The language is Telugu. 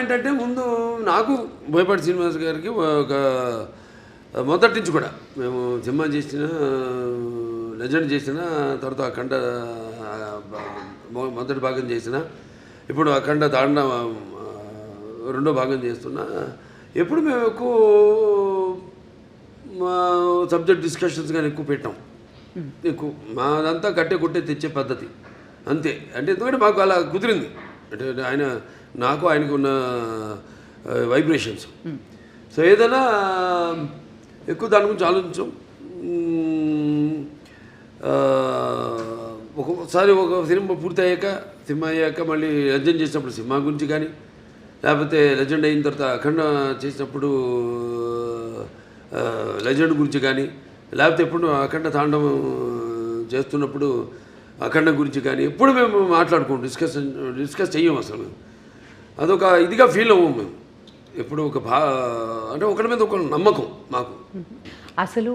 ఏంటంటే ముందు నాకు బోయపాటి శ్రీనివాస్ గారికి ఒక మొదటి నుంచి కూడా మేము సినిమా చేసిన లెజెండ్ చేసిన తర్వాత అఖండ మొ- మొదటి భాగం చేసిన ఇప్పుడు అఖండ తాండ రెండో భాగం చేస్తున్నా. ఎప్పుడు మేము ఎక్కువ మా సబ్జెక్ట్ డిస్కషన్స్ కానీ ఎక్కువ పెట్టాం. ఎక్కువ మాదంతా కట్టే కొట్టే తెచ్చే పద్ధతి. అంతే. అంటే ఎందుకంటే మాకు అలా కుదిరింది. అంటే ఆయన నాకు ఆయనకు ఉన్న వైబ్రేషన్స్ సో ఏదైనా ఎక్కువ దాని గురించి ఆలోచించాం ఒక్కొక్కసారి ఒక సినిమా పూర్తి అయ్యాక సినిమా అయ్యాక మళ్ళీ లెజెండ్ చేసినప్పుడు సినిమా గురించి కానీ లేకపోతే లెజెండ్ అయిన తర్వాత అఖండ చేసినప్పుడు లెజెండ్ గురించి కానీ లేకపోతే ఎప్పుడు అఖండ తాండవం చేస్తున్నప్పుడు అఖండ గురించి కానీ ఎప్పుడు మేము మాట్లాడుకోం డిస్కస్ డిస్కస్ చెయ్యం అసలు. మేము అదొక ఇదిగా ఫీల్ అవ్వం మేము. ఎప్పుడు ఒక బా అంటే ఒకరి మీద ఒక నమ్మకం మాకు. అసలు